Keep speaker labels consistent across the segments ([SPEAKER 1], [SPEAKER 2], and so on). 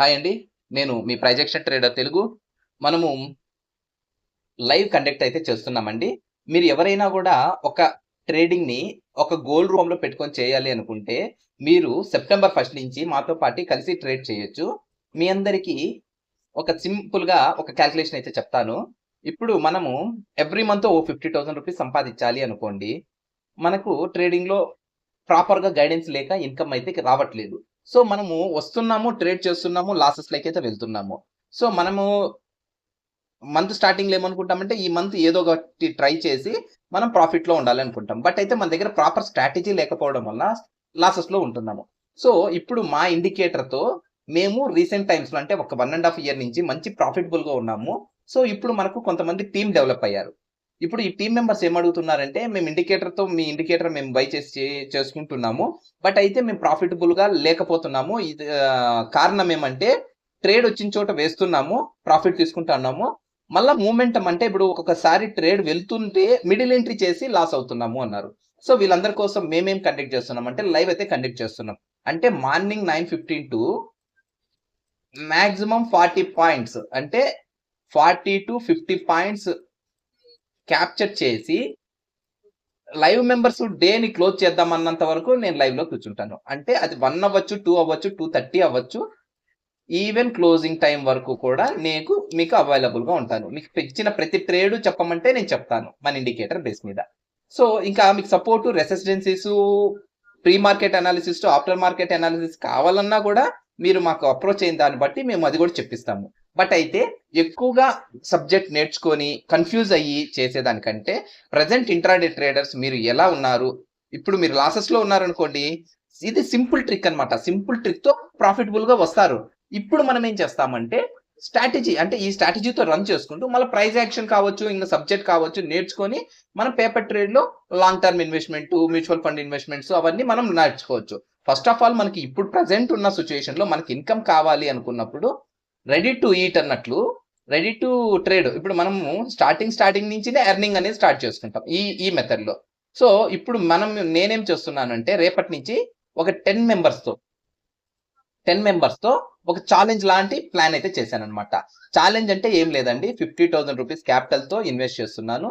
[SPEAKER 1] Hi అండి నేను మీ ప్రైజెక్షన్ trader Telugu. మనము లైవ్ కండక్ట్ అయితే చేస్తున్నామండి. మీరు ఎవరైనా కూడా ఒక ట్రేడింగ్ని ఒక గోల్డ్ రూపంలో పెట్టుకొని చేయాలి అనుకుంటే మీరు సెప్టెంబర్ ఫస్ట్ నుంచి మాతో పాటు కలిసి ట్రేడ్ చేయొచ్చు. మీ అందరికీ ఒక సింపుల్గా ఒక క్యాల్కులేషన్ అయితే చెప్తాను. ఇప్పుడు మనము every month oh fifty thousand rupees సంపాదించాలి అనుకోండి మనకు ట్రేడింగ్లో ప్రాపర్గా గైడెన్స్ లేక ఇన్కమ్ అయితే రావట్లేదు. సో మనము వస్తున్నాము ట్రేడ్ చేస్తున్నాము లాసెస్ లైక్ అయితే వెళ్తున్నాము. సో మనము మంత్ స్టార్టింగ్లో ఏమనుకుంటామంటే ఈ మంత్ ఏదో ఒకటి ట్రై చేసి మనం ప్రాఫిట్లో ఉండాలి అనుకుంటాం. బట్ అయితే మన దగ్గర ప్రాపర్ స్ట్రాటజీ లేకపోవడం వల్ల లాసెస్లో ఉంటున్నాము. సో ఇప్పుడు మా ఇండికేటర్తో మేము రీసెంట్ టైమ్స్లో అంటే ఒక వన్ అండ్ హాఫ్ ఇయర్ నుంచి మంచి ప్రాఫిటబుల్గా ఉన్నాము. సో ఇప్పుడు మనకు కొంతమంది టీం డెవలప్ అయ్యారు. ఇప్పుడు ఈ టీం మెంబర్స్ ఏమడుగుతున్నారంటే మేము ఇండికేటర్తో మీ ఇండికేటర్ మేము బై చేసి చేసుకుంటున్నాము. బట్ అయితే మేము ప్రాఫిటబుల్గా లేకపోతున్నాము. ఇది కారణం ఏమంటే ట్రేడ్ వచ్చిన చోట వేస్తున్నాము ప్రాఫిట్ తీసుకుంటున్నాము. మళ్ళీ మూమెంటం అంటే ఇప్పుడు ఒక్కొక్కసారి ట్రేడ్ వెళ్తుంటే మిడిల్ ఎంట్రీ చేసి లాస్ అవుతున్నాము అన్నారు. సో వీళ్ళందరి కోసం మేమేం కండక్ట్ చేస్తున్నాం అంటే లైవ్ అయితే కండక్ట్ చేస్తున్నాం. అంటే morning nine fifteen to maximum forty points అంటే forty to fifty points capture చేసి లైవ్ మెంబర్స్ డేని క్లోజ్ చేద్దాం అన్నంత వరకు నేను లైవ్లో కూర్చుంటాను. అంటే అది వన్ అవ్వచ్చు టూ అవ్వచ్చు టూ థర్టీ అవ్వచ్చు. ఈవెన్ క్లోజింగ్ టైం వరకు కూడా నీకు మీకు అవైలబుల్గా ఉంటాను. మీకు ఇచ్చిన ప్రతి ట్రేడ్ చెప్పమంటే నేను చెప్తాను మన ఇండికేటర్ బేస్ మీద. సో ఇంకా మీకు support resistances pre market analysis after market analysis కావాలన్నా కూడా మీరు మాకు అప్రోచ్ అయిన దాన్ని బట్టి మేము అది కూడా చెప్పిస్తాము. బట్ అయితే ఎక్కువగా సబ్జెక్ట్ నేర్చుకొని కన్ఫ్యూజ్ అయ్యి చేసేదానికంటే ప్రజెంట్ ఇంట్రాడే ట్రేడర్స్ మీరు ఎలా ఉన్నారు? ఇప్పుడు మీరు లాసెస్లో ఉన్నారనుకోండి ఇది సింపుల్ ట్రిక్ అన్నమాట. సింపుల్ ట్రిక్తో ప్రాఫిటబుల్గా వస్తారు. ఇప్పుడు మనం ఏం చేస్తామంటే స్ట్రాటజీ అంటే ఈ స్ట్రాటజీతో రన్ చేసుకుంటూ మళ్ళీ ప్రైజ్ యాక్షన్ కావచ్చు ఇంకా సబ్జెక్ట్ కావచ్చు నేర్చుకొని మనం paper ట్రేడ్లో long term investment mutual fund investments అవన్నీ మనం నేర్చుకోవచ్చు. ఫస్ట్ ఆఫ్ ఆల్ మనకి ఇప్పుడు ప్రజెంట్ ఉన్న సిచ్యువేషన్లో మనకి ఇన్కమ్ కావాలి అనుకున్నప్పుడు రెడీ టు ఈట్ అన్నట్లు రెడీ టు ట్రేడ్. ఇప్పుడు మనము స్టార్టింగ్ స్టార్టింగ్ నుంచినే ఎర్నింగ్ అనేది స్టార్ట్ చేసుకుంటాం ఈ ఈ మెథడ్లో సో ఇప్పుడు మనం నేనేం చేస్తున్నానంటే రేపటి నుంచి ఒక టెన్ మెంబర్స్తో టెన్ మెంబర్స్తో ఒక ఛాలెంజ్ లాంటి ప్లాన్ అయితే చేశాను అనమాట ఛాలెంజ్ అంటే ఏం లేదండి. ఫిఫ్టీ థౌసండ్ రూపీస్ క్యాపిటల్తో ఇన్వెస్ట్ చేస్తున్నాను.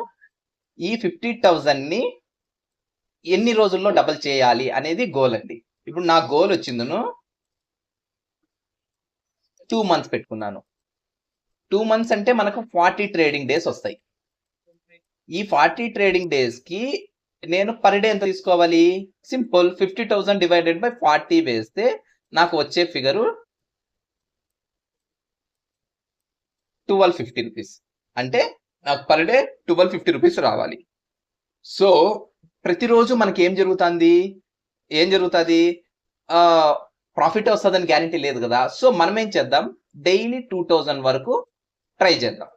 [SPEAKER 1] ఈ ఫిఫ్టీ థౌసండ్ని ఎన్ని రోజుల్లో డబల్ చేయాలి అనేది గోల్ అండి. ఇప్పుడు నా గోల్ వచ్చిందను టూ మంత్స్ పెట్టుకున్నాను. టూ మంత్స్ అంటే మనకు ఫార్టీ ట్రేడింగ్ డేస్ వస్తాయి. ఈ ఫార్టీ ట్రేడింగ్ డేస్కి నేను పర్ డే ఎంత తీసుకోవాలి? Simple fifty thousand divided by forty వేస్తే నాకు వచ్చే ఫిగరు ట్వెల్వ్ ఫిఫ్టీ రూపీస్. అంటే నాకు per day twelve fifty rupees రావాలి. సో ప్రతిరోజు మనకి ఏం జరుగుతుంది? ఏం జరుగుతుంది? ప్రాఫిట్ వస్తుందని గ్యారంటీ లేదు కదా. సో మనం ఏం చేద్దాం? డైలీ టూ థౌజండ్ వరకు ట్రై చేద్దాం.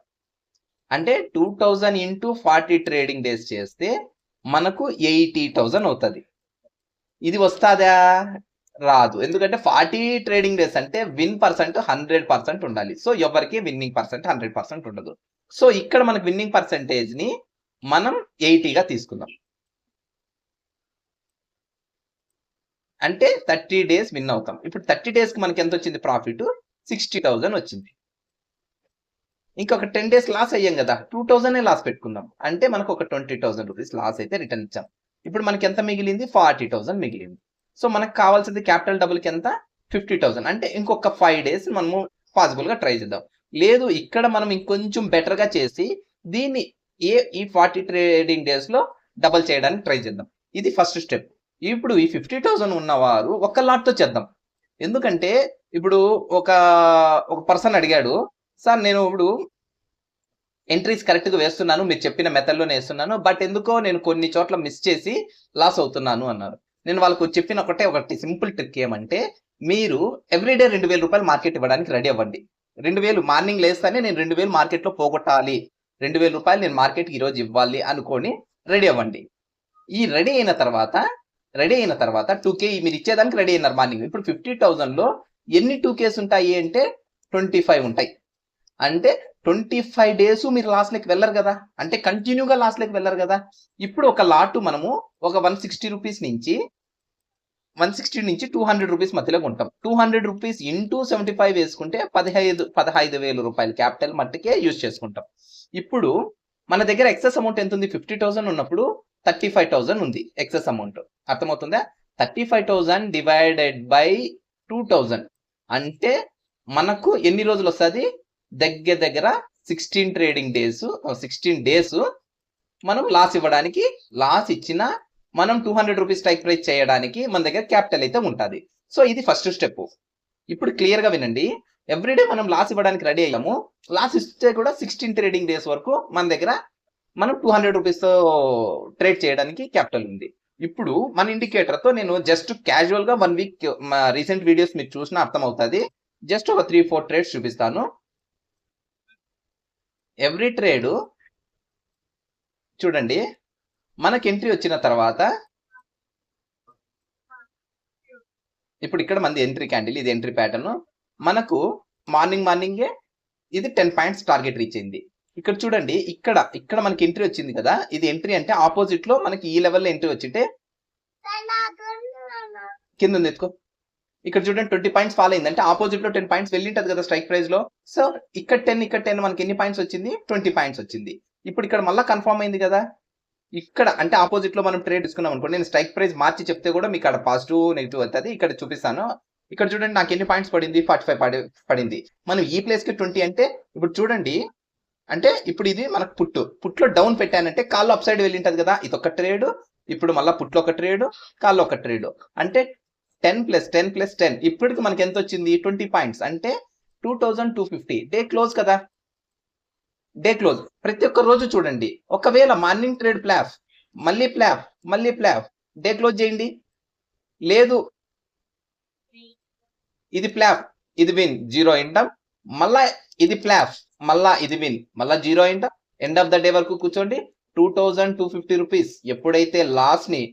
[SPEAKER 1] అంటే two thousand into forty trading days చేస్తే మనకు ఎయిటీ థౌజండ్ అవుతుంది. ఇది వస్తుందా? రాదు. ఎందుకంటే ఫార్టీ ట్రేడింగ్ డేస్ అంటే విన్ పర్సెంట్ హండ్రెడ్ పర్సెంట్ ఉండాలి. సో ఎవరికి విన్నింగ్ పర్సెంట్ హండ్రెడ్ పర్సెంట్ ఉండదు. సో ఇక్కడ మనకు విన్నింగ్ పర్సెంటేజ్ని మనం ఎయిటీగా తీసుకుందాం. అంటే థర్టీ డేస్ విన్ అవుతాం. ఇప్పుడు థర్టీ డేస్కి మనకి ఎంత వచ్చింది? ప్రాఫిట్ సిక్స్టీ థౌసండ్ వచ్చింది. ఇంకొక టెన్ డేస్ లాస్ అయ్యాం కదా టూ థౌజండ్ లాస్ పెట్టుకుందాం. అంటే మనకు ఒక ట్వంటీ థౌసండ్ రూపీస్ లాస్ అయితే రిటర్న్ ఇచ్చాం. ఇప్పుడు మనకి ఎంత మిగిలింది? ఫార్టీ థౌసండ్ మిగిలింది. సో మనకు కావాల్సింది క్యాపిటల్ డబుల్కి ఎంత? Fifty thousand. అంటే ఇంకొక ఫైవ్ డేస్ మనము పాసిబుల్గా ట్రై చేద్దాం. లేదు ఇక్కడ మనం ఇంకొంచెం బెటర్గా చేసి దీన్ని ఏ ఈ ఫార్టీ ట్రేడింగ్ డేస్లో డబల్ చేయడానికి ట్రై చేద్దాం. ఇది ఫస్ట్ స్టెప్. ఇప్పుడు ఈ ఫిఫ్టీ థౌసండ్ ఉన్నవారు ఒక లాట్తో చేద్దాం. ఎందుకంటే ఇప్పుడు ఒక ఒక పర్సన్ అడిగాడు సార్ నేను ఇప్పుడు ఎంట్రీస్ కరెక్ట్గా వేస్తున్నాను మీరు చెప్పిన మెథడ్లోనే వేస్తున్నాను బట్ ఎందుకో నేను కొన్ని చోట్ల మిస్ చేసి లాస్ అవుతున్నాను అన్నారు. నేను వాళ్ళకు చెప్పిన ఒకటే ఒకటి సింపుల్ ట్రిక్ ఏమంటే మీరు ఎవ్రీడే రెండు వేల రూపాయలు మార్కెట్ ఇవ్వడానికి రెడీ అవ్వండి. రెండు వేలు మార్నింగ్ లేస్తానే నేను రెండు వేలు మార్కెట్లో పోగొట్టాలి. రెండు వేల రూపాయలు నేను మార్కెట్ ఈరోజు ఇవ్వాలి అనుకొని రెడీ అవ్వండి. ఈ రెడీ అయిన తర్వాత రెడీ అయిన తర్వాత టూ కే మీరు ఇచ్చేదానికి రెడీ అయినారు మార్నింగ్. ఇప్పుడు ఫిఫ్టీ థౌజండ్లో ఎన్ని టూ కేస్ ఉంటాయి అంటే ట్వంటీ ఫైవ్ ఉంటాయి. అంటే ట్వంటీ ఫైవ్ డేస్ మీరు లాస్ట్లోకి వెళ్ళరు కదా. అంటే కంటిన్యూగా లాస్ట్లోకి వెళ్ళరు కదా. ఇప్పుడు ఒక లాటు మనము ఒక వన్ సిక్స్టీ రూపీస్ నుంచి వన్ సిక్స్టీ నుంచి టూ హండ్రెడ్ రూపీస్ మధ్యలో కొంటాం. Two hundred rupees into seventy five వేసుకుంటే పదిహైదు పదహైదు వేలు రూపాయలు క్యాపిటల్ మట్టుకే యూజ్ చేసుకుంటాం. ఇప్పుడు మన దగ్గర ఎక్సెస్ అమౌంట్ ఎంత ఉంది? ఫిఫ్టీ థౌసండ్ ఉన్నప్పుడు థర్టీ ఫైవ్ థౌసండ్ ఉంది ఎక్సెస్ అమౌంట్ అర్థమవుతుందా? Thirty five thousand divided by two thousand అంటే మనకు ఎన్ని రోజులు వస్తుంది? దగ్గర దగ్గర sixteen trading days sixteen days మనం లాస్ ఇవ్వడానికి లాస్ ఇచ్చిన మనం two hundred rupees strike price చేయడానికి మన దగ్గర క్యాపిటల్ అయితే ఉంటుంది. సో ఇది ఫస్ట్ స్టెప్ ఇప్పుడు క్లియర్గా వినండి. ఎవ్రీడే మనం లాస్ ఇవ్వడానికి రెడీ అయ్యాము. లాస్ ఇస్తే కూడా సిక్స్టీన్ ట్రేడింగ్ డేస్ వరకు మన దగ్గర మనం టూ హండ్రెడ్ రూపీస్ ట్రేడ్ చేయడానికి క్యాపిటల్ ఉంది. ఇప్పుడు మన ఇండికేటర్తో నేను జస్ట్ క్యాజువల్గా వన్ వీక్ రీసెంట్ వీడియోస్ మీరు చూసినా అర్థమవుతుంది. జస్ట్ ఒక త్రీ ఫోర్ ట్రేడ్స్ చూపిస్తాను. ఎవ్రీ ట్రేడ్ చూడండి. మనకి ఎంట్రీ వచ్చిన తర్వాత ఇప్పుడు ఇక్కడ మంది ఎంట్రీ క్యాండిల్ ఇది ఎంట్రీ ప్యాటర్న్ మనకు మార్నింగ్ మార్నింగే ఇది టెన్ పాయింట్స్ టార్గెట్ రీచ్ అయింది. ఇక్కడ చూడండి ఇక్కడ ఇక్కడ మనకి ఎంట్రీ వచ్చింది కదా? ఇది ఎంట్రీ అంటే ఆపోజిట్లో మనకి ఈ లెవెల్లో ఎంట్రీ వచ్చింటే కింద ఉంది ఎత్తుకో. ఇక్కడ చూడండి ట్వంటీ పాయింట్స్ ఫాల్ అయింది అంటే ఆపోజిట్లో టెన్ పాయింట్స్ వెళ్ళింటది కదా స్ట్రైక్ ప్రైస్లో. సో ఇక్కడ టెన్ ఇక్కడ టెన్ మనకి ఎన్ని పాయింట్స్ వచ్చింది? ట్వంటీ పాయింట్స్ వచ్చింది. ఇప్పుడు ఇక్కడ మళ్ళీ కన్ఫర్మ్ అయింది కదా? ఇక్కడ అంటే ఆపోజిట్లో మనం ట్రేడ్ తీసుకున్నాం అనుకోండి నేను స్ట్రైక్ ప్రైస్ మార్చి చెప్తే కూడా మీకు అక్కడ పాజిటివ్ నెగిటివ్ అవుతుంది ఇక్కడ చూపిస్తాను. ఇక్కడ చూడండి నాకు ఎన్ని పాయింట్స్ పడింది? ఫార్టీ ఫైవ్ పడి పడింది. మనం ఈ ప్లేస్కి ట్వంటీ అంటే ఇప్పుడు చూడండి అంటే ఇప్పుడు ఇది మనకు పుట్టు. పుట్లో డౌన్ పెట్టానంటే కాళ్ళు అప్ సైడ్ వెళ్ళింటది కదా ఇది ఒక ట్రేడ్ ఇప్పుడు మళ్ళీ పుట్లో ఒక ట్రేడ్ కాళ్ళు ఒక ట్రేడ్ అంటే ten plus ten plus ten ఇప్పటికి మనకి ఎంత వచ్చింది? ట్వంటీ పాయింట్స్ అంటే two thousand two fifty day close కదా? డే క్లోజ్ ప్రతి ఒక్క రోజు చూడండి. ఒకవేళ మార్నింగ్ ట్రేడ్ ప్లాఫ్ మళ్ళీ ప్లాఫ్ మళ్ళీ ప్లాఫ్ డే క్లోజ్ చేయండి. లేదు. ఇది ప్లాఫ్ ఇది విన్ జీరో ఇంటమ్ మళ్ళా ఇది ప్లాఫ్ మళ్ళా ఇది విన్ మళ్ళా జీరో ఇంటమ్ ఎండ్ ఆఫ్ ద డే వరకు కూర్చోండి. Two thousand two fifty rupees ఎప్పుడైతే లాస్ట్ని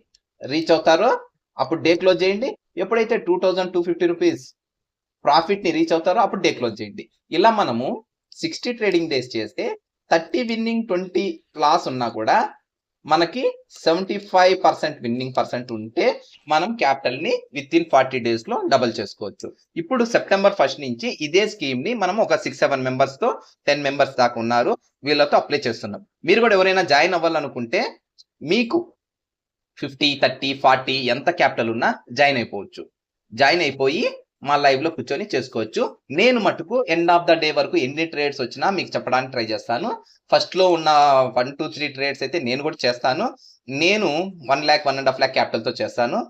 [SPEAKER 1] రీచ్ అవుతారో అప్పుడు డే క్లోజ్ చేయండి. ఎప్పుడైతే two thousand two fifty rupees ప్రాఫిట్ని reach అవుతారో అప్పుడు డే క్లోజ్ చేయండి. ఇలా మనము సిక్స్టీ ట్రేడింగ్ డేస్ చేస్తే థర్టీ విన్నింగ్ ట్వంటీ లాస్ ఉన్నా కూడా మనకి seventy five percent winning percent ఉంటే మనం క్యాపిటల్ని విత్ ఇన్ ఫార్టీ డేస్లో డబుల్ చేసుకోవచ్చు. ఇప్పుడు సెప్టెంబర్ ఫస్ట్ నుంచి ఇదే స్కీమ్ని మనం ఒక సిక్స్ సెవెన్ మెంబర్స్తో టెన్ మెంబర్స్ దాకా ఉన్నారు. వీళ్ళతో అప్లై చేస్తున్నాం. మీరు కూడా ఎవరైనా జాయిన్ అవ్వాలనుకుంటే మీకు ఫిఫ్టీ థర్టీ ఫార్టీ ఎంత క్యాపిటల్ ఉన్నా జాయిన్ అయిపోవచ్చు. జాయిన్ అయిపోయి మా లైవ్లో కూర్చొని చేసుకోవచ్చు. నేను మటుకు ఎండ్ ఆఫ్ ద డే వరకు ఎన్ని ట్రేడ్స్ వచ్చినా మీకు చెప్పడానికి ట్రై చేస్తాను. ఫస్ట్లో ఉన్న వన్ టూ త్రీ ట్రేడ్స్ అయితే నేను కూడా చేస్తాను. నేను one lakh one and half lakh క్యాపిటల్తో చేస్తాను.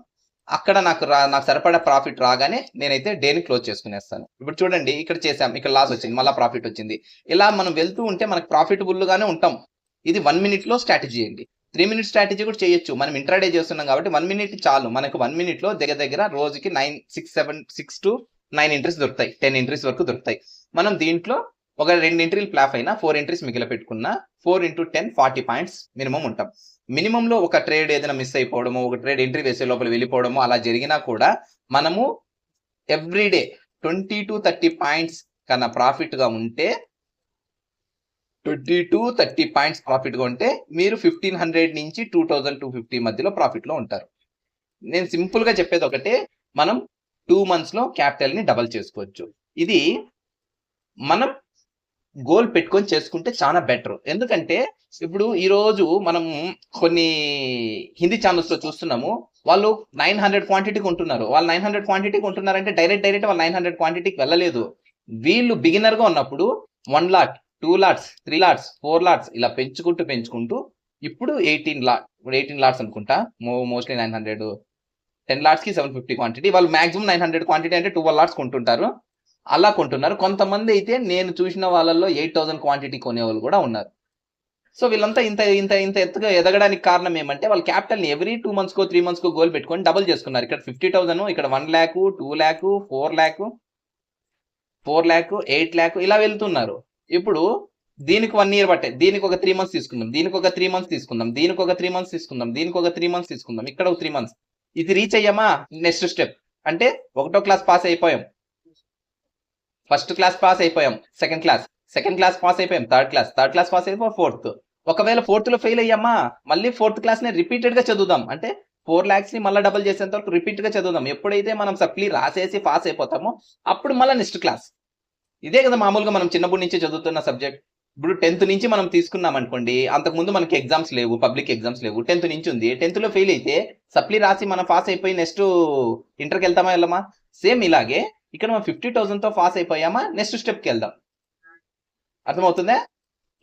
[SPEAKER 1] అక్కడ నాకు రా నాకు సరిపడా ప్రాఫిట్ రాగానే నేనైతే డేని క్లోజ్ చేసుకునేస్తాను. ఇప్పుడు చూడండి ఇక్కడ చేసాం ఇక్కడ లాస్ వచ్చింది మళ్ళీ ప్రాఫిట్ వచ్చింది. ఇలా మనం వెళ్తూ ఉంటే మనకు ప్రాఫిటబుల్గానే ఉంటాం. ఇది వన్ మినిట్లో స్ట్రాటజీ అండి. త్రీ మినిట్ స్ట్రాటజీ కూడా చేయొచ్చు. మనం ఇంట్రాడే చేస్తున్నాం కాబట్టి వన్ మినిట్ చాలు. మనకు వన్ మినిట్లో దగ్గర దగ్గర రోజుకి nine six seven six to nine entries దొరుకుతాయి. టెన్ ఎంట్రీస్ వరకు దొరుకుతాయి. మనం దీంట్లో ఒక రెండు ఎంట్రీలు ప్లాఫ్ అయినా ఫోర్ ఎంట్రీస్ మిగిలి పెట్టుకున్నా four into ten forty points minimum ఉంటాం. మినిమం లో ఒక ట్రేడ్ ఏదైనా మిస్ అయిపోవడము ఒక ట్రేడ్ ఎంట్రీ వేసే లోపల వెళ్ళిపోవడము అలా జరిగినా కూడా మనము everyday twenty to thirty points కన్నా ప్రాఫిట్గా ఉంటే ట్వంటీ టు థర్టీ పాయింట్స్ ప్రాఫిట్గా ఉంటే మీరు ఫిఫ్టీన్ హండ్రెడ్ నుంచి టూ థౌజండ్ టూ ఫిఫ్టీ మధ్యలో ప్రాఫిట్లో ఉంటారు. నేను సింపుల్గా చెప్పేది ఒకటే మనం టూ మంత్స్లో క్యాపిటల్ని డబల్ చేసుకోవచ్చు. ఇది మనం గోల్ పెట్టుకొని చేసుకుంటే చాలా బెటర్. ఎందుకంటే ఇప్పుడు ఈరోజు మనం కొన్ని హిందీ ఛానల్స్లో చూస్తున్నాము వాళ్ళు నైన్ హండ్రెడ్ క్వాంటిటీకి ఉంటున్నారు. వాళ్ళు నైన్ హండ్రెడ్ క్వాంటిటీకి ఉంటున్నారంటే డైరెక్ట్ డైరెక్ట్ వాళ్ళు నైన్ హండ్రెడ్ క్వాంటిటీకి వెళ్ళలేదు. వీళ్ళు బిగినర్గా ఉన్నప్పుడు one lot two lots three lots four lots ఇలా పెంచుకుంటూ పెంచుకుంటూ ఇప్పుడు ఎయిటీన్ లాట్ ఇప్పుడు ఎయిటీన్ లాట్స్ అనుకుంటా. మోస్ట్లీ నైన్ హండ్రెడ్ టెన్ లాట్స్కి సెవెన్ ఫిఫ్టీ క్వాంటిటీ. వాళ్ళు మాక్సిమం నైన్ హండ్రెడ్ క్వాంటిటీ అంటే ట్వెల్వ్ లాట్స్ కొంటుంటారు. అలా కొంటున్నారు. కొంతమంది అయితే నేను చూసిన వాళ్ళల్లో ఎయిట్ థౌసండ్ క్వాంటిటీ కొనేవాళ్ళు కూడా ఉన్నారు. సో వీళ్ళంతా ఇంత ఇంత ఇంత ఎత్తుగా ఎదగడానికి కారణం ఏమంటే వాళ్ళు క్యాపిటల్ని ఎవ్రీ టూ మంత్స్కో త్రీ మంత్స్కో గోల్ పెట్టుకొని డబుల్ చేసుకున్నారు. ఇక్కడ ఫిఫ్టీ థౌసండ్ ఇక్కడ one lakh two lakh four lakh four lakh eight lakh ఇలా వెళ్తున్నారు. ఇప్పుడు దీనికి వన్ ఇయర్ పట్టే దీనికి ఒక త్రీ మంత్స్ తీసుకుందాం దీనికి ఒక త్రీ మంత్స్ తీసుకుందాం దీనికి ఒక త్రీ మంత్స్ తీసుకుందాం దీనికి ఒక త్రీ మంత్స్ తీసుకుందాం ఇక్కడ ఒక త్రీ మంత్స్ ఇది రీచ్ అయ్యామా? నెక్స్ట్ స్టెప్ అంటే ఒకటో క్లాస్ పాస్ అయిపోయాం. ఫస్ట్ క్లాస్ పాస్ అయిపోయాం. Second class second class pass అయిపోయాం. Third class third class pass అయిపోయాం. ఫోర్త్ ఒకవేళ ఫోర్త్లో ఫెయిల్ అయ్యామా? మళ్ళీ ఫోర్త్ క్లాస్ని రిపీటెడ్గా చదువుదాం. అంటే ఫోర్ ల్యాక్స్ని మళ్ళీ డబుల్ చేసేంత వరకు రిపీట్గా చదువుదాం. ఎప్పుడైతే మనం సప్లీ రాసేసి పాస్ అయిపోతామో అప్పుడు మళ్ళీ నెక్స్ట్ క్లాస్ ఇదే కదా మామూలుగా మనం చిన్నప్పటి నుంచి చదువుతున్న సబ్జెక్ట్ ఇప్పుడు టెన్త్ నుంచి మనం తీసుకున్నాం అనుకోండి అంతకుముందు మనకి ఎగ్జామ్స్ లేవు పబ్లిక్ ఎగ్జామ్స్ లేవు. టెన్త్ నుంచి ఉంది. టెన్త్లో ఫెయిల్ అయితే సప్లీ రాసి మనం పాస్ అయిపోయి నెక్స్ట్ ఇంటర్కి వెళ్తామా వెళ్ళమా? సేమ్ ఇలాగే. ఇక్కడ మనం ఫిఫ్టీ థౌసండ్తో పాస్ అయిపోయామా నెక్స్ట్ స్టెప్కి వెళ్దాం. అర్థమవుతుందా?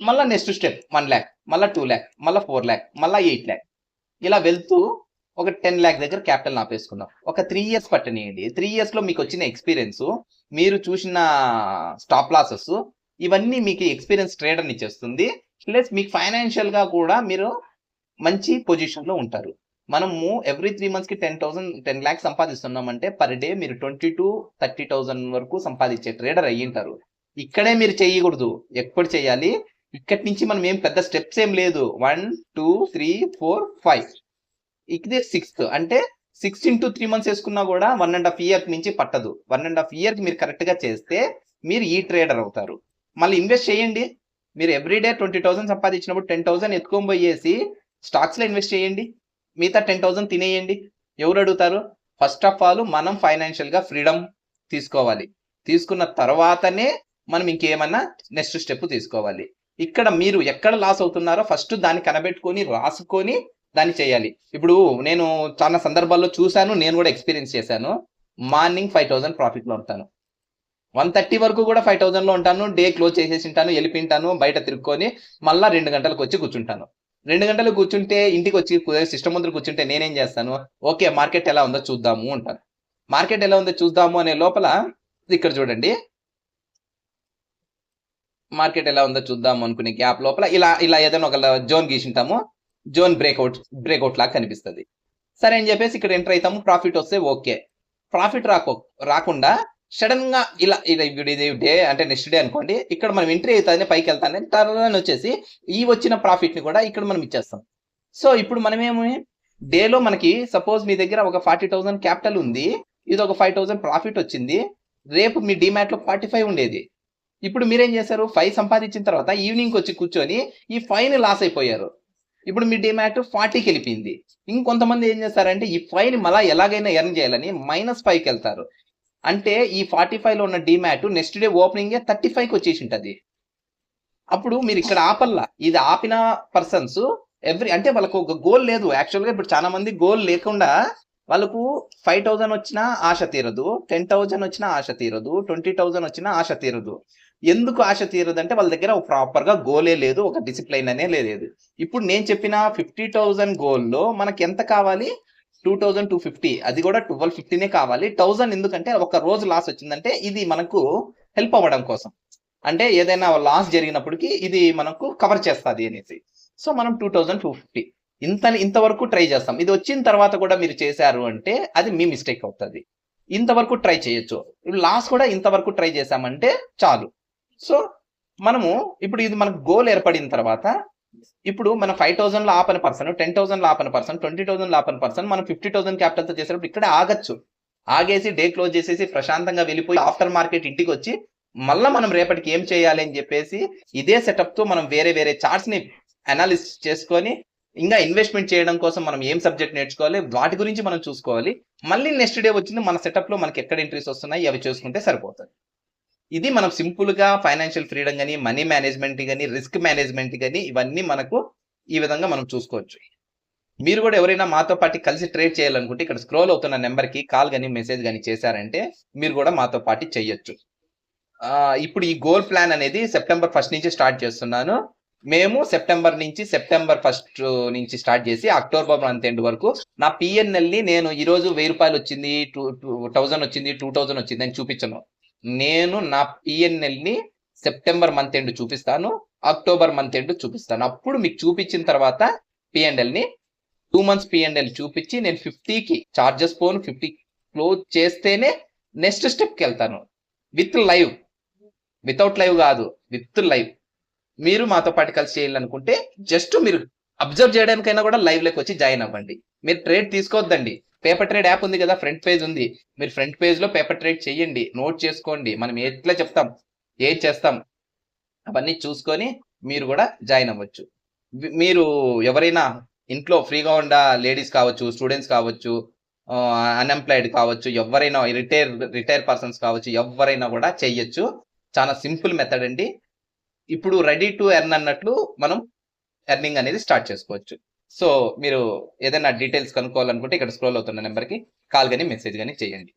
[SPEAKER 1] మళ్ళా నెక్స్ట్ స్టెప్ వన్ ల్యాక్ మళ్ళా టూ ల్యాక్ మళ్ళా ఫోర్ ల్యాక్ మళ్ళా ఎయిట్ ల్యాక్ ఇలా వెళ్తూ ఒక టెన్ ల్యాక్ దగ్గర క్యాపిటల్ ఆపేసుకుందాం. ఒక త్రీ ఇయర్స్ పట్టనియండి. త్రీ ఇయర్స్లో మీకు వచ్చిన ఎక్స్పీరియన్స్ మీరు చూసిన స్టాప్ లాసెస్ ఇవన్నీ మీకు ఎక్స్పీరియన్స్ ట్రేడర్ని ఇచ్చేస్తుంది. ప్లస్ మీకు ఫైనాన్షియల్గా కూడా మీరు మంచి పొజిషన్లో ఉంటారు. మనము ఎవ్రీ త్రీ మంత్స్కి టెన్ థౌసండ్ టెన్ ల్యాక్స్ సంపాదిస్తున్నామంటే పర్ డే మీరు ట్వంటీ టు థర్టీ థౌసండ్ వరకు సంపాదించే ట్రేడర్ అయ్యింటారు ఇక్కడే మీరు చేయకూడదు. ఎప్పుడు చేయాలి? ఇక్కడి నుంచి మనం ఏం పెద్ద స్టెప్స్ ఏం లేదు. One two three four five ఇది సిక్స్త్ అంటే సిక్స్ ఇంటూ త్రీ మంత్స్ వేసుకున్నా కూడా వన్ అండ్ హాఫ్ ఇయర్ నుంచి పట్టదు. వన్ అండ్ హాఫ్ ఇయర్కి మీరు కరెక్ట్గా చేస్తే మీరు ఈ ట్రేడర్ అవుతారు. మళ్ళీ ఇన్వెస్ట్ చేయండి. మీరు ఎవ్రీడే ట్వంటీ థౌసండ్ సంపాదించినప్పుడు టెన్ థౌసండ్ ఎత్తుకొని పోయేసి స్టాక్స్లో ఇన్వెస్ట్ చేయండి. మిగతా టెన్ థౌసండ్ తినేయండి. ఎవరు అడుగుతారు? ఫస్ట్ ఆఫ్ ఆల్ మనం ఫైనాన్షియల్గా ఫ్రీడమ్ తీసుకోవాలి. తీసుకున్న తర్వాతనే మనం ఇంకేమన్నా నెక్స్ట్ స్టెప్ తీసుకోవాలి. ఇక్కడ మీరు ఎక్కడ లాస్ అవుతున్నారో ఫస్ట్ దాన్ని కనబెట్టుకొని రాసుకొని దాన్ని చేయాలి. ఇప్పుడు నేను చాలా సందర్భాల్లో చూశాను నేను కూడా ఎక్స్పీరియన్స్ చేశాను. మార్నింగ్ ఫైవ్ థౌసండ్ ప్రాఫిట్లో ఉంటాను. వన్ థర్టీ వరకు కూడా ఫైవ్ థౌసండ్లో ఉంటాను డే క్లోజ్ చేసేసి ఉంటాను వెళ్ళిపోయింటాను బయట తిరుక్కొని మళ్ళీ రెండు గంటలకు వచ్చి కూర్చుంటాను. రెండు గంటలు కూర్చుంటే ఇంటికి వచ్చి సిస్టమ్ ముందు కూర్చుంటే నేనేం చేస్తాను? ఓకే మార్కెట్ ఎలా ఉందో చూద్దాము అంటాను. మార్కెట్ ఎలా ఉందో చూద్దాము అనే లోపల ఇక్కడ చూడండి. మార్కెట్ ఎలా ఉందో చూద్దాము అనుకునే గ్యాప్ లోపల ఇలా ఇలా ఏదైనా ఒక జోన్ గీసింటాము జోన్ బ్రేక్అవుట్ బ్రేక్అవుట్ లాగా కనిపిస్తుంది. సరే అని చెప్పేసి ఇక్కడ ఎంటర్ అవుతాము ప్రాఫిట్ వస్తే ఓకే. ప్రాఫిట్ రాకో రాకుండా సడన్గా ఇలా ఇలా ఇది డే అంటే నెక్స్ట్ డే అనుకోండి ఇక్కడ మనం ఎంట్రీ అవుతుంది పైకి వెళ్తానే టర్న్ వచ్చేసి ఈ వచ్చిన ప్రాఫిట్ని కూడా ఇక్కడ మనం ఇచ్చేస్తాం. సో ఇప్పుడు మనమేమి డేలో మనకి సపోజ్ మీ దగ్గర ఒక ఫార్టీ థౌసండ్ క్యాపిటల్ ఉంది ఇది ఒక ఫైవ్ థౌసండ్ ప్రాఫిట్ వచ్చింది రేపు మీ డిమాట్లో ఫార్టీ ఫైవ్ ఉండేది. ఇప్పుడు మీరేం చేశారు? ఫైవ్ సంపాదించిన తర్వాత ఈవినింగ్ వచ్చి కూర్చొని ఈ ఫైవ్ లాస్ అయిపోయారు. ఇప్పుడు మీ డిమాట్ ఫార్టీకి వెళ్ళిపోయింది. ఇంకొంతమంది ఏం చేస్తారంటే ఈ ఫైవ్ని మళ్ళీ ఎలాగైనా ఎర్న్ చేయాలని మైనస్ ఫైవ్కి వెళ్తారు. అంటే ఈ ఫార్టీ ఫైవ్లో ఉన్న demat next day opening thirty ఫైవ్కి వచ్చేసి ఉంటుంది అప్పుడు మీరు ఇక్కడ ఆపల్లా. ఇది ఆపిన పర్సన్స్ ఎవ్రీ అంటే వాళ్ళకు ఒక గోల్ లేదు. యాక్చువల్గా ఇప్పుడు చాలా మంది గోల్ లేకుండా వాళ్ళకు ఫైవ్ థౌజండ్ వచ్చినా ఆశ తీరదు. టెన్ థౌజండ్ వచ్చినా ఆశ తీరదు. ట్వంటీ థౌజండ్ వచ్చినా ఆశ తీరదు. ఎందుకు ఆశ తీరదంటే వాళ్ళ దగ్గర ప్రాపర్గా గోలే లేదు ఒక డిసిప్లైన్ అనే లేదు. ఇప్పుడు నేను చెప్పిన ఫిఫ్టీ థౌసండ్ గోల్లో మనకి ఎంత కావాలి? టూ థౌజండ్ టూ ఫిఫ్టీ అది కూడా ట్వెల్వ్ ఫిఫ్టీనే కావాలి. థౌసండ్ ఎందుకంటే ఒక రోజు లాస్ వచ్చిందంటే ఇది మనకు హెల్ప్ అవ్వడం కోసం. అంటే ఏదైనా లాస్ జరిగినప్పటికీ ఇది మనకు కవర్ చేస్తుంది అనేసి. సో మనం టూ థౌజండ్ టూ ఫిఫ్టీ ఇంత ఇంతవరకు ట్రై చేస్తాం. ఇది వచ్చిన తర్వాత కూడా మీరు చేశారు అంటే అది మీ మిస్టేక్ అవుతుంది. ఇంతవరకు ట్రై చేయొచ్చు. లాస్ కూడా ఇంతవరకు ట్రై చేశామంటే చాలు. సో మనము ఇప్పుడు ఇది మనకు గోల్ ఏర్పడిన తర్వాత ఇప్పుడు మన ఫైవ్ థౌసండ్లో ఆపని పర్సన్ టెన్ థౌసండ్లో ఆపని పర్సన్ ట్వంటీ థౌసండ్లో ఆపని పర్సన్ మనం ఫిఫ్టీ థౌసండ్ క్యాపిటల్తో చేసేటప్పుడు ఇక్కడే ఆగచ్చు. ఆగేసి డే క్లోజ్ చేసేసి ప్రశాంతంగా వెళ్ళిపోయి ఆఫ్టర్ మార్కెట్ ఇంటికి వచ్చి మళ్ళీ మనం రేపటికి ఏం చేయాలి అని చెప్పేసి ఇదే సెటప్తో మనం వేరే వేరే చార్ట్స్ని అనాలిసిస్ చేసుకొని ఇంకా ఇన్వెస్ట్మెంట్ చేయడం కోసం మనం ఏం సబ్జెక్ట్ నేర్చుకోవాలి వాటి గురించి మనం చూసుకోవాలి. మళ్ళీ నెక్స్ట్ డే వచ్చింది మన సెటప్లో మనకి ఎక్కడ ఎంట్రీస్ వస్తున్నాయి అవి చూసుకుంటే సరిపోతుంది. ఇది మనం సింపుల్గా ఫైనాన్షియల్ ఫ్రీడమ్ కానీ మనీ మేనేజ్మెంట్ కానీ రిస్క్ మేనేజ్మెంట్ కానీ ఇవన్నీ మనకు ఈ విధంగా మనం చూసుకోవచ్చు. మీరు కూడా ఎవరైనా మాతో పాటు కలిసి ట్రేడ్ చేయాలనుకుంటే ఇక్కడ స్క్రోల్ అవుతున్న నెంబర్కి కాల్ కానీ మెసేజ్ కానీ చేశారంటే మీరు కూడా మాతో పాటు చెయ్యొచ్చు ఇప్పుడు ఈ గోల్ ప్లాన్ అనేది సెప్టెంబర్ ఫస్ట్ నుంచి స్టార్ట్ చేస్తున్నాను. మేము సెప్టెంబర్ నుంచి సెప్టెంబర్ ఫస్ట్ నుంచి స్టార్ట్ చేసి అక్టోబర్ మంత్ ఎండ్ వరకు నా పిఎన్ఎల్ని నేను ఈ రోజు వెయ్యి రూపాయలు వచ్చింది టూ థౌసండ్ వచ్చింది టూ థౌసండ్ వచ్చింది అని చూపించను. నేను నా పిఎన్ఎల్ని సెప్టెంబర్ మంత్ ఎండ్ చూపిస్తాను అక్టోబర్ మంత్ ఎండ్ చూపిస్తాను. అప్పుడు మీకు చూపించిన తర్వాత పిఎన్ఎల్ని టూ మంత్స్ పిఎన్ఎల్ చూపించి నేను ఫిఫ్టీకి చార్జెస్ ఫోన్ ఫిఫ్టీ క్లోజ్ చేస్తేనే నెక్స్ట్ స్టెప్కి వెళ్తాను. విత్ లైవ్ వితౌట్ లైవ్ కాదు విత్ లైవ్ మీరు మాతో పాటు కలిసి చేయాలనుకుంటే జస్ట్ మీరు అబ్జర్వ్ చేయడానికైనా కూడా లైవ్లోకి వచ్చి జాయిన్ అవ్వండి. మీరు ట్రేడ్ తీసుకోవద్దండి. పేపర్ ట్రేడ్ యాప్ ఉంది కదా ఫ్రంట్ పేజ్ ఉంది. మీరు ఫ్రంట్ పేజ్లో పేపర్ ట్రేడ్ చేయండి నోట్ చేసుకోండి. మనం ఎట్లా చెప్తాం ఏది చేస్తాం అవన్నీ చూసుకొని మీరు కూడా జాయిన్ అవ్వచ్చు. మీరు ఎవరైనా ఇంట్లో ఫ్రీగా ఉన్న లేడీస్ కావచ్చు స్టూడెంట్స్ కావచ్చు అన్ఎంప్లాయిడ్ కావచ్చు ఎవరైనా రిటైర్ రిటైర్ పర్సన్స్ కావచ్చు ఎవరైనా కూడా చెయ్యొచ్చు చాలా సింపుల్ మెథడ్ అండి. ఇప్పుడు రెడీ టు ఎర్న్ అన్నట్లు మనం ఎర్నింగ్ అనేది స్టార్ట్ చేసుకోవచ్చు. సో మీరు ఏదైనా డీటెయిల్స్ కనుక్కోవాలనుకుంటే ఇక్కడ స్క్రోల్ అవుతున్న నెంబర్కి కాల్ కానీ మెసేజ్ కానీ చేయండి.